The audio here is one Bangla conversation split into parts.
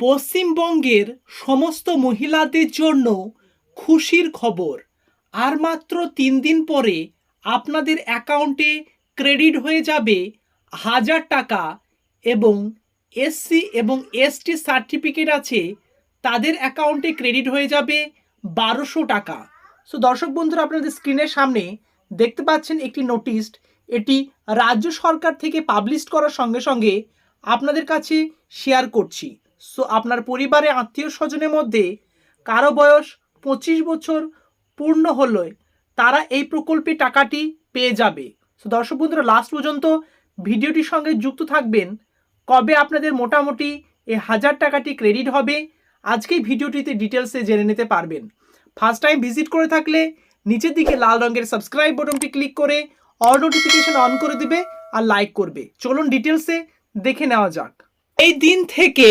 পশ্চিমবঙ্গের সমস্ত মহিলাদের জন্য খুশির খবর। আর মাত্র তিন দিন পরে আপনাদের অ্যাকাউন্টে ক্রেডিট হয়ে যাবে হাজার টাকা এবং এসসি এবং এসটি সার্টিফিকেট আছে, তাদের অ্যাকাউন্টে ক্রেডিট হয়ে যাবে বারোশো টাকা। সো দর্শক বন্ধুরা, আপনাদের স্ক্রিনের সামনে দেখতে পাচ্ছেন একটি নোটিশ। এটি রাজ্য সরকার থেকে পাবলিশ করার সঙ্গে সঙ্গে আপনাদের কাছে শেয়ার করছি। সো আপনার পরিবারে, আত্মীয় স্বজনের মধ্যে কারও বয়স পঁচিশ বছর পূর্ণ হলে তারা এই প্রকল্পে টাকাটি পেয়ে যাবে। সো দর্শক বন্ধুরা লাস্ট পর্যন্ত ভিডিওটির সঙ্গে যুক্ত থাকবেন। কবে আপনাদের মোটামুটি এই হাজার টাকাটি ক্রেডিট হবে আজকেই ভিডিওটিতে ডিটেলসে জেনে নিতে পারবেন। ফার্স্ট টাইম ভিজিট করে থাকলে নিচের দিকে লাল রঙের সাবস্ক্রাইব বাটনটি ক্লিক করে অল নোটিফিকেশন অন করে দিবে আর লাইক করবে। চলুন ডিটেলসে দেখে নেওয়া যাক। এই দিন থেকে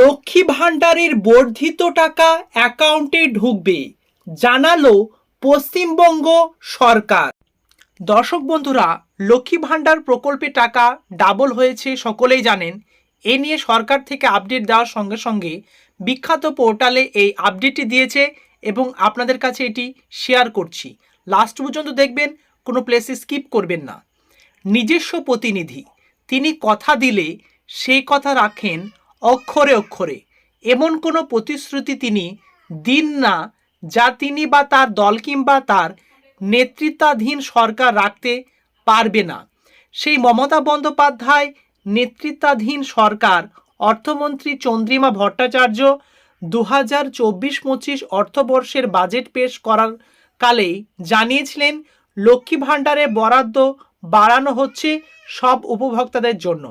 লক্ষ্মী ভাণ্ডারের বর্ধিত টাকা অ্যাকাউন্টে ঢুকবে, জানালো পশ্চিমবঙ্গ সরকার। দর্শক বন্ধুরা, লক্ষ্মী ভাণ্ডার প্রকল্পে টাকা ডাবল হয়েছে, সকলেই জানেন। এ নিয়ে সরকার থেকে আপডেট দেওয়ার সঙ্গে সঙ্গে বিখ্যাত পোর্টালে এই আপডেটটি দিয়েছে এবং আপনাদের কাছে এটি শেয়ার করছি। লাস্ট পর্যন্ত দেখবেন, কোনো প্লেসে স্কিপ করবেন না। নিজস্ব প্রতিনিধি, তিনি কথা দিলে সেই কথা রাখেন অক্ষরে অক্ষরে। এমন কোনো প্রতিশ্রুতি তিনি দিন না যা তিনি বা তার দল কিংবা তার নেতৃত্বাধীন সরকার রাখতে পারবে না। সেই মমতা বন্দ্যোপাধ্যায় নেতৃত্বাধীন সরকার, অর্থমন্ত্রী চন্দ্রিমা ভট্টাচার্য দু হাজার চব্বিশ পঁচিশ অর্থবর্ষের বাজেট পেশ করার কালেই জানিয়েছিলেন, লক্ষ্মী ভাণ্ডারে বরাদ্দ বাড়ানো হচ্ছে সব উপভোক্তাদের জন্য।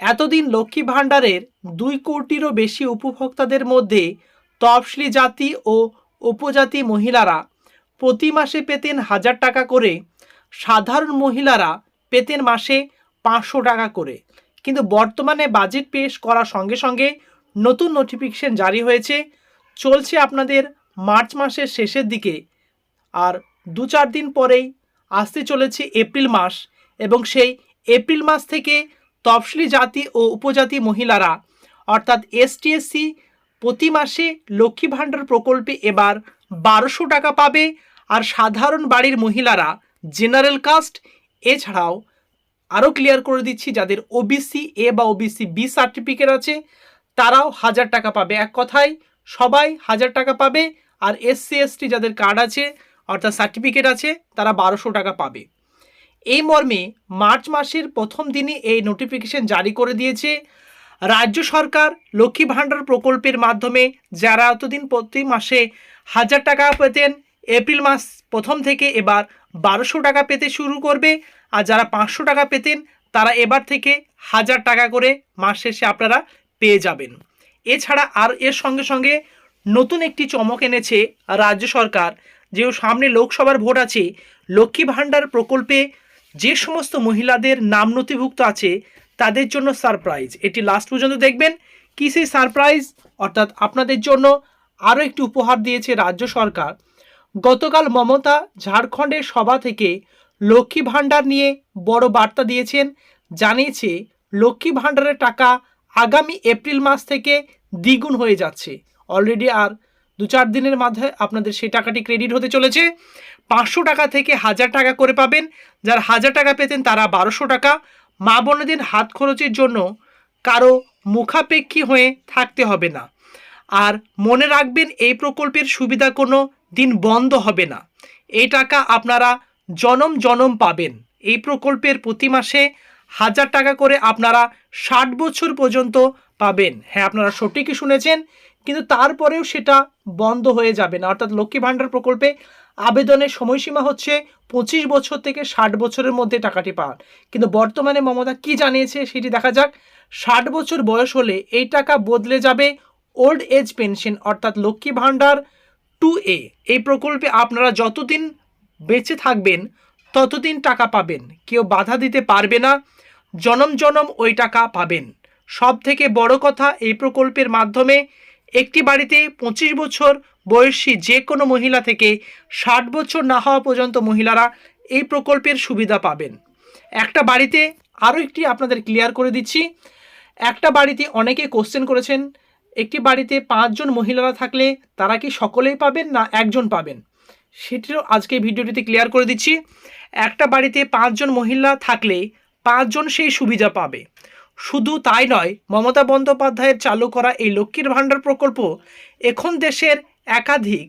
এতদিন লক্ষ্মী ভাণ্ডারের দুই কোটিরও বেশি উপভোক্তাদের মধ্যে তফসিলি জাতি ও উপজাতি মহিলারা প্রতি মাসে পেতেন হাজার টাকা করে। সাধারণ মহিলারা পেতেন মাসে পাঁচশো টাকা করে। কিন্তু বর্তমানে বাজেট পেশ করার সঙ্গে সঙ্গে নতুন নোটিফিকেশন জারি হয়েছে। চলছে আপনাদের মার্চ মাসের শেষের দিকে। আর দু চার দিন পরেই আসতে চলেছে এপ্রিল মাস এবং সেই এপ্রিল মাস থেকে তফসিলি জাতি ও উপজাতি মহিলারা, অর্থাৎ এসটিএসসি প্রতি মাসে লক্ষ্মী ভাণ্ডার প্রকল্পে এবার বারোশো টাকা পাবে আর সাধারণ বাড়ির মহিলারা জেনারেল কাস্ট, এছাড়াও আরও ক্লিয়ার করে দিচ্ছি যাদের ওবিসি এ বা ওবিসি বি সার্টিফিকেট আছে, তারাও হাজার টাকা পাবে। এক কথায়, সবাই হাজার টাকা পাবে আর এসসি এসটি যাদের কার্ড আছে, অর্থাৎ সার্টিফিকেট আছে, তারা বারোশো টাকা পাবে। এই মর্মে মার্চ মাসের প্রথম দিনই এই নোটিফিকেশন জারি করে দিয়েছে। রাজ্য সরকার লক্ষ্মী ভাণ্ডার প্রকল্পের মাধ্যমে যারা এতদিন প্রতি মাসে হাজার টাকা পেতেন, এপ্রিল মাস প্রথম থেকে এবার বারোশো টাকা পেতে শুরু করবে আর যারা পাঁচশো টাকা পেতেন, তারা এবার থেকে হাজার টাকা করে মাস শেষে আপনারা পেয়ে যাবেন। এছাড়া আর এর সঙ্গে সঙ্গে নতুন একটি চমক এনেছে রাজ্য সরকার যে সামনে লোকসভার ভোট আছে। লক্ষ্মী ভাণ্ডার প্রকল্পে যে সমস্ত মহিলাদের নাম নথিভুক্ত আছে, তাদের জন্য সারপ্রাইজ এটি লাস্ট পর্যন্ত দেখবেন। কি সেই সারপ্রাইজ অর্থাৎ আপনাদের জন্য আরও একটি উপহার দিয়েছে রাজ্য সরকার। গতকাল মমতা ঝাড়খণ্ডের সভা থেকে লক্ষ্মী ভাণ্ডার নিয়ে বড় বার্তা দিয়েছেন। জানিয়েছে, লক্ষ্মী ভাণ্ডারের টাকা আগামী এপ্রিল মাস থেকে দ্বিগুণ হয়ে যাচ্ছে। অলরেডি আর দু চার দিনের মাথায় আপনাদের সেই টাকাটি ক্রেডিট হতে চলেছে। পাঁচশো টাকা থেকে হাজার টাকা করে পাবেন। যারা হাজার টাকা পেতেন তারা বারোশো টাকা। মা বোনেদের হাত খরচের জন্য কারও মুখাপেক্ষী হয়ে থাকতে হবে না। আর মনে রাখবেন, এই প্রকল্পের সুবিধা কোনো দিন বন্ধ হবে না। এই টাকা আপনারা জনম জনম পাবেন। এই প্রকল্পের প্রতি মাসে হাজার টাকা করে আপনারা ষাট বছর পর্যন্ত পাবেন। হ্যাঁ আপনারা সঠিকই শুনেছেন। কিন্তু তারপরেও সেটা বন্ধ হয়ে যাবে না। অর্থাৎ লক্ষ্মী ভাণ্ডার প্রকল্পে আবেদনের সময়সীমা হচ্ছে পঁচিশ বছর থেকে ষাট বছরের মধ্যে টাকাটি পান কিন্তু বর্তমানে মমতা কি জানিয়েছে সেটি দেখা যাক। ষাট বছর বয়স হলে এই টাকা বদলে যাবে ওল্ড এজ পেনশন, অর্থাৎ লক্ষ্মী ভাণ্ডার টু এ। এই প্রকল্পে আপনারা যতদিন বেঁচে থাকবেন, ততদিন টাকা পাবেন। কেউ বাধা দিতে পারবে না, জনম জনম ওই টাকা পাবেন। সব থেকে বড় কথা এই প্রকল্পের মাধ্যমে একটি বাড়িতে পঁচিশ বছর বয়সী যে কোনো মহিলা থেকে ষাট বছর না হওয়া পর্যন্ত মহিলারা এই প্রকল্পের সুবিধা পাবেন। একটা বাড়িতে আরও একটি আপনাদের ক্লিয়ার করে দিচ্ছি। একটা বাড়িতে অনেকে কোশ্চেন করেছেন, একটি বাড়িতে পাঁচজন মহিলারা থাকলে তারা কি সকলেই পাবেন না একজন পাবেন? সেটিও আজকে ভিডিওটিতে ক্লিয়ার করে দিচ্ছি। একটা বাড়িতে পাঁচজন মহিলা থাকলে পাঁচজন সেই সুবিধা পাবে। শুধু তাই নয়, মমতা বন্দ্যোপাধ্যায়ের চালু করা এই লক্ষ্মীর ভাণ্ডার প্রকল্প এখন দেশের একাধিক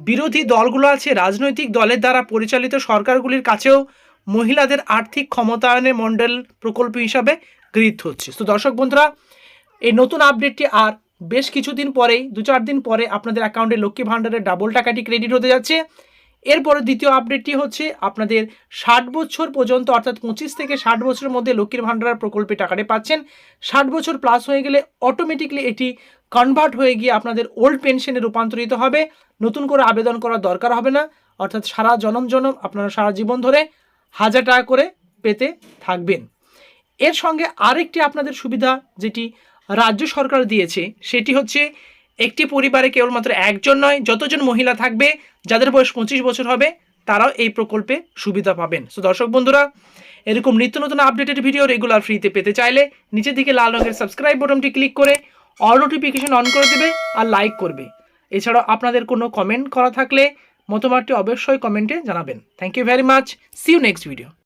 বিরোধী দলগুলো আছে, রাজনৈতিক দলের দ্বারা পরিচালিত সরকারগুলির কাছেও মহিলাদের আর্থিক ক্ষমতায়নের মণ্ডল প্রকল্প হিসাবে গৃহীত হচ্ছে। তো দর্শক বন্ধুরা, এই নতুন আপডেটটি আর বেশ কিছুদিন পরেই, দু চার দিন পরে আপনাদের অ্যাকাউন্টে লক্ষ্মী ভাণ্ডারের ডাবল টাকাটি ক্রেডিট হতে যাচ্ছে। এরপরে দ্বিতীয় আপডেটটি হচ্ছে আপনাদের ষাট বছর পর্যন্ত, অর্থাৎ পঁচিশ থেকে ষাট বছরের মধ্যে লক্ষ্মীর ভাণ্ডার প্রকল্পে টাকাটি পাচ্ছেন। ষাট বছর প্লাস হয়ে গেলে অটোমেটিকলি এটি কনভার্ট হয়ে গিয়ে আপনাদের ওল্ড পেনশনে রূপান্তরিত হবে। নতুন করে আবেদন করার দরকার হবে না, অর্থাৎ সারা জনম জনম আপনারা সারা জীবন ধরে হাজার টাকা করে পেতে থাকবেন। এর সঙ্গে আরেকটি আপনাদের সুবিধা যেটি রাজ্য সরকার দিয়েছে, সেটি হচ্ছে একটি পরিবারে কেবলমাত্র একজন নয়, যতজন মহিলা থাকবে, যাদের বয়স পঁচিশ বছর হবে, তারাও এই প্রকল্পে সুবিধা পাবেন। সো দর্শক বন্ধুরা, এরকম নিত্য নতুন আপডেটেড ভিডিও রেগুলার ফ্রিতে পেতে চাইলে নিচের দিকে লাল রঙের সাবস্ক্রাইব বাটনটি ক্লিক করে অল নোটিফিকেশন অন করে দেবে আর লাইক করবে। এছাড়াও আপনাদের কোনো কমেন্ট করা থাকলে মতামতটি অবশ্যই কমেন্টে জানাবেন। Thank you very much see you next video